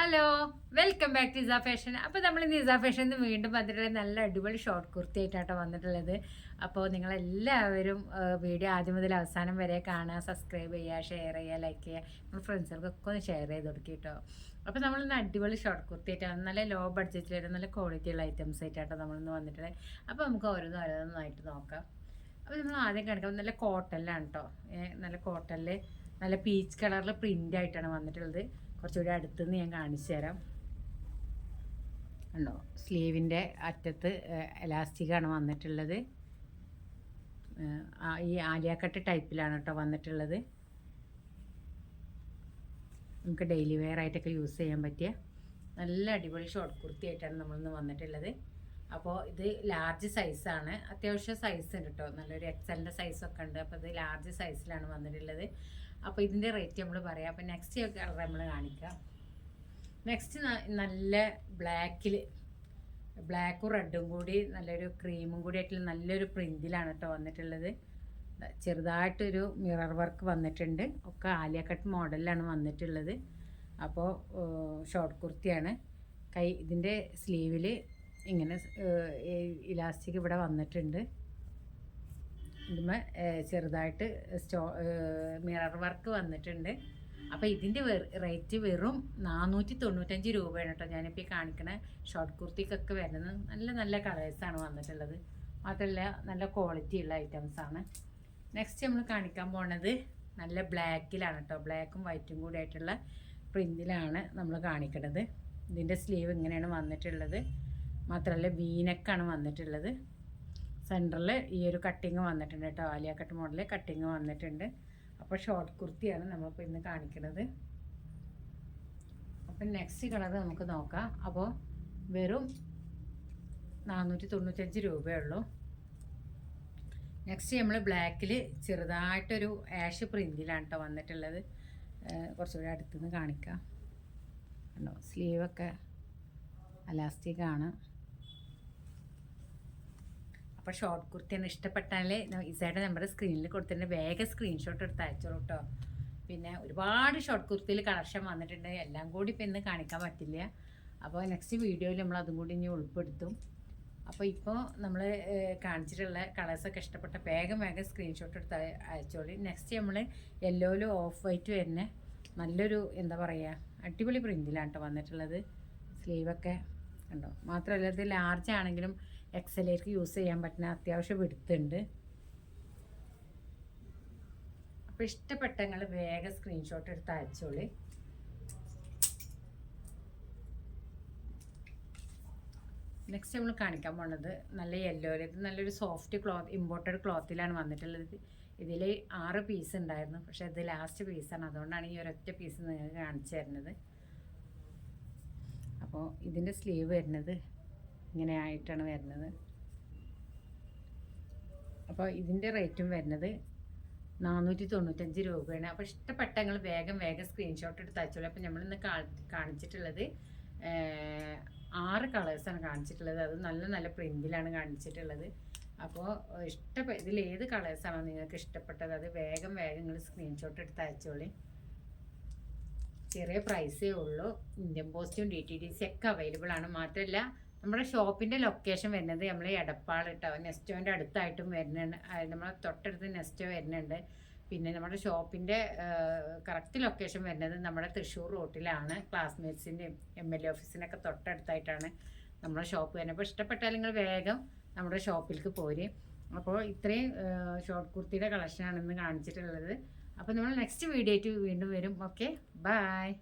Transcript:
Hello welcome back to Isa fashion അപ്പോൾ നമ്മൾ ഇന്ന് ഇസാ ഫാഷൻ വീണ്ടും വന്നിട്ടുള്ളത് നല്ല അടിപൊളി ഷോർട്ട് കുർത്തി ആയിട്ടാട്ടോ വന്നിട്ടുള്ളത്. അപ്പോൾ നിങ്ങളെല്ലാവരും വീഡിയോ ആദ്യം മുതൽ അവസാനം വരെ കാണുക സബ്സ്ക്രൈബ് ചെയ്യുക ഷെയർ ചെയ്യുക ലൈക്ക് ചെയ്യുക. നമ്മൾ ഫ്രണ്ട്സുകൾക്കൊക്കെ ഒന്ന് ഷെയർ ചെയ്ത് കൊടുക്കുക കേട്ടോ അപ്പോൾ നമ്മളിന്ന് അടിപൊളി ഷോർട്ട് കുർത്തി ആയിട്ടാണ് നല്ല ലോ ബഡ്ജറ്റിലായിട്ട് നല്ല ക്വാളിറ്റിയുള്ള ഐറ്റംസ് ആയിട്ടാട്ടോ നമ്മളിന്ന് വന്നിട്ടുള്ളത്. അപ്പോൾ നമുക്ക് ഓരോന്ന് ഓരോന്നായിട്ട് നോക്കാം. അപ്പോൾ നമ്മൾ ആദ്യം കാണിക്കാം നല്ല കോട്ടനിലാണ് കേട്ടോ നല്ല കോട്ടനിൽ നല്ല പീച്ച് കളറിൽ പ്രിന്റ് ആയിട്ടാണ് വന്നിട്ടുള്ളത്. കുറച്ചുകൂടി അടുത്തുനിന്ന് ഞാൻ കാണിച്ചു തരാം. ഉണ്ടോ സ്ലീവിന്റെ അറ്റത്ത് എലാസ്റ്റിക്കാണ് വന്നിട്ടുള്ളത്. ഈ ആലിയാക്കട്ട് ടൈപ്പിലാണ് കേട്ടോ വന്നിട്ടുള്ളത്. നമുക്ക് ഡെയിലി വെയർ ആയിട്ടൊക്കെ യൂസ് ചെയ്യാൻ പറ്റിയ നല്ല അടിപൊളി ഷോർട്ട് കുർത്തി ആയിട്ടാണ് നമ്മളിന്ന് വന്നിട്ടുള്ളത്. അപ്പോൾ ഇത് ലാർജ് സൈസാണ്. അത്യാവശ്യം സൈസ് ഉണ്ട് കേട്ടോ. നല്ലൊരു എക്സലിന്റെ സൈസൊക്കെ ഉണ്ട്. അപ്പോൾ ഇത് ലാർജ് സൈസിലാണ് വന്നിട്ടുള്ളത്. അപ്പോൾ ഇതിന്റെ റേറ്റ് നമ്മൾ പറയാം. അപ്പോൾ നെക്സ്റ്റ് കളർ നമ്മൾ കാണിക്കാം. നെക്സ്റ്റ് നല്ല ബ്ലാക്കിൽ ബ്ലാക്കും റെഡും കൂടി നല്ലൊരു ക്രീമും കൂടി ആയിട്ടുള്ള നല്ലൊരു പ്രിന്റിലാണ് കേട്ടോ വന്നിട്ടുള്ളത്. ചെറുതായിട്ടൊരു മിറർ വർക്ക് വന്നിട്ടുണ്ട്. ഒക്കെ ആലിയ കട്ട് മോഡലിലാണ് വന്നിട്ടുള്ളത്. അപ്പോൾ ഷോർട്ട് കുർത്തിയാണ് കൈ ഇതിന്റെ സ്ലീവിൽ ഇങ്ങനെ ഇലാസ്റ്റിക് ഇവിടെ വന്നിട്ടുണ്ട്. ഇതിമ ചെറുതായിട്ട് സ്റ്റോ മിറർ വർക്ക് വന്നിട്ടുണ്ട്. അപ്പോൾ ഇതിന്റെ റേറ്റ് വെറും നാനൂറ്റി തൊണ്ണൂറ്റഞ്ച് രൂപയാണ് കേട്ടോ ഞാനിപ്പോൾ ഈ കാണിക്കണ. ഷോർട്ട് കുർത്തിക്കൊക്കെ വരുന്നത് നല്ല നല്ല കളേഴ്സാണ് വന്നിട്ടുള്ളത്. മാത്രമല്ല നല്ല ക്വാളിറ്റി ഉള്ള ഐറ്റംസാണ് നെക്സ്റ്റ് നമ്മൾ കാണിക്കാൻ പോണത് നല്ല ബ്ലാക്കിലാണ് കേട്ടോ ബ്ലാക്കും വൈറ്റും കൂടി ആയിട്ടുള്ള പ്രിന്റിലാണ് നമ്മൾ കാണിക്കുന്നത് ഇതിന്റെ സ്ലീവ് ഇങ്ങനെയാണ് വന്നിട്ടുള്ളത്. മാത്രമല്ല വീനക്കാണ് വന്നിട്ടുള്ളത്. സെന്ററിൽ ഈ ഒരു കട്ടിങ് വന്നിട്ടുണ്ട് കേട്ടോ. ആലിയ കട്ട് മോഡൽ കട്ടിങ് വന്നിട്ടുണ്ട്. അപ്പോൾ ഷോർട്ട് കുർത്തിയാണ് നമ്മളിപ്പോൾ ഇന്ന് കാണിക്കുന്നത്. അപ്പം നെക്സ്റ്റ് കളർ നമുക്ക് നോക്കാം. അപ്പോൾ വെറും നാനൂറ്റി തൊണ്ണൂറ്റഞ്ച് രൂപയുള്ളൂ. നെക്സ്റ്റ് നമ്മൾ ബ്ലാക്കിൽ ചെറുതായിട്ടൊരു ആഷ് പ്രിന്റിലാണ് കേട്ടോ വന്നിട്ടുള്ളത്. കുറച്ചുകൂടി അടുത്തുനിന്ന് കാണിക്കാം. കണ്ടോ? സ്ലീവൊക്കെ അലാസ്റ്റിക്കാണ് അപ്പോൾ ഷോർട്ട് കുർത്തിയാണ് ഇഷ്ടപ്പെട്ടാൽ ഇസയുടെ നമ്പർ സ്ക്രീനിൽ കൊടുത്തിട്ടുണ്ട് വേഗം സ്ക്രീൻഷോട്ട് എടുത്ത് അയച്ചോളൂ കേട്ടോ പിന്നെ ഒരുപാട് ഷോർട്ട് കുർത്തിയിൽ കളക്ഷൻ വന്നിട്ടുണ്ട്. എല്ലാം കൂടി ഇപ്പം ഇന്ന് കാണിക്കാൻ പറ്റില്ല. അപ്പോൾ നെക്സ്റ്റ് വീഡിയോയിൽ നമ്മൾ അതും കൂടി ഇനി ഉൾപ്പെടുത്തും. അപ്പോൾ ഇപ്പോൾ നമ്മൾ കാണിച്ചിട്ടുള്ള കളേഴ്സൊക്കെ ഇഷ്ടപ്പെട്ട വേഗം വേഗം സ്ക്രീൻഷോട്ട് എടുത്ത് അയച്ചോളി. നെക്സ്റ്റ് നമ്മൾ യെല്ലോയിൽ ഓഫ് വൈറ്റ് വരുന്ന നല്ലൊരു എന്താ പറയുക അടിപൊളി പ്രിന്റിലാണ് കേട്ടോ വന്നിട്ടുള്ളത്. സ്ലീവൊക്കെ ഉണ്ടോ? മാത്രമല്ല ഇത് ലാർജ് ആണെങ്കിലും എക്സലേക്ക് യൂസ് ചെയ്യാൻ പറ്റുന്ന അത്യാവശ്യം വിടുത്തുണ്ട്. അപ്പോൾ ഇഷ്ടപ്പെട്ട നിങ്ങൾ വേഗം സ്ക്രീൻഷോട്ട് എടുത്ത് അയച്ചോളി. നെക്സ്റ്റ് നമ്മൾ കാണിക്കാൻ പോണത് നല്ല യെല്ലോ ഇത് നല്ലൊരു സോഫ്റ്റ് ക്ലോത്ത് ഇമ്പോർട്ടഡ് ക്ലോത്തിലാണ് വന്നിട്ടുള്ളത്. ഇതിൽ ആറ് പീസ് ഉണ്ടായിരുന്നു. പക്ഷേ ഇത് ലാസ്റ്റ് പീസാണ് അതുകൊണ്ടാണ് ഈ ഒരൊറ്റ പീസ് നിങ്ങൾക്ക് കാണിച്ചു തരുന്നത്. അപ്പോൾ ഇതിന്റെ സ്ലീവ് വരുന്നത് ഇങ്ങനെ ആയിട്ടാണ് വരുന്നത്. അപ്പോൾ ഇതിന്റെ റേറ്റും വരുന്നത് നാനൂറ്റി തൊണ്ണൂറ്റഞ്ച് രൂപയാണ്. അപ്പോൾ ഇഷ്ടപ്പെട്ട നിങ്ങൾ വേഗം വേഗം സ്ക്രീൻഷോട്ട് എടുത്ത് അയച്ചോളൂ. അപ്പോൾ നമ്മളിന്ന് കാണിച്ചിട്ടുള്ളത് ആറ് കളേഴ്സാണ് കാണിച്ചിട്ടുള്ളത്. അത് നല്ല നല്ല പ്രിന്റിലാണ് കാണിച്ചിട്ടുള്ളത്. അപ്പോൾ ഇഷ്ടപ്പെട്ട ഇതിൽ ഏത് കളേഴ്സാണോ നിങ്ങൾക്ക് ഇഷ്ടപ്പെട്ടത്? അത് വേഗം വേഗം നിങ്ങൾ സ്ക്രീൻഷോട്ട് എടുത്ത് അയച്ചോളി. ചെറിയ പ്രൈസേ ഉള്ളൂ. ഇന്ത്യൻ പോസ്റ്റും ഡി ടി ഡി സി ഒക്കെ അവൈലബിൾ ആണ്. മാത്രമല്ല നമ്മുടെ ഷോപ്പിന്റെ ലൊക്കേഷൻ വരുന്നത് നമ്മൾ എടപ്പാൾ കേട്ടോ നെസ്റ്റോന്റെ അടുത്തായിട്ടും വരുന്നുണ്ട്. നമ്മളെ തൊട്ടടുത്ത് നെസ്റ്റോ വരുന്നുണ്ട്. പിന്നെ നമ്മുടെ ഷോപ്പിന്റെ കറക്റ്റ് ലൊക്കേഷൻ വരുന്നത് നമ്മുടെ തൃശ്ശൂർ റോട്ടിലാണ് ക്ലാസ്മേറ്റ്സിന്റെയും എം എൽ എ ഓഫീസിനൊക്കെ തൊട്ടടുത്തായിട്ടാണ് നമ്മുടെ ഷോപ്പ് വരുന്നത്. അപ്പോൾ ഇഷ്ടപ്പെട്ടാൽ നിങ്ങൾ വേഗം നമ്മുടെ ഷോപ്പിലേക്ക് പോരും. അപ്പോൾ ഇത്രയും ഷോർട്ട് കുർത്തിയുടെ കളക്ഷനാണ് ഇന്ന് കാണിച്ചിട്ടുള്ളത്. അപ്പോൾ നമ്മൾ നെക്സ്റ്റ് വീഡിയോയ്ക്ക് വീണ്ടും വരും. Okay bye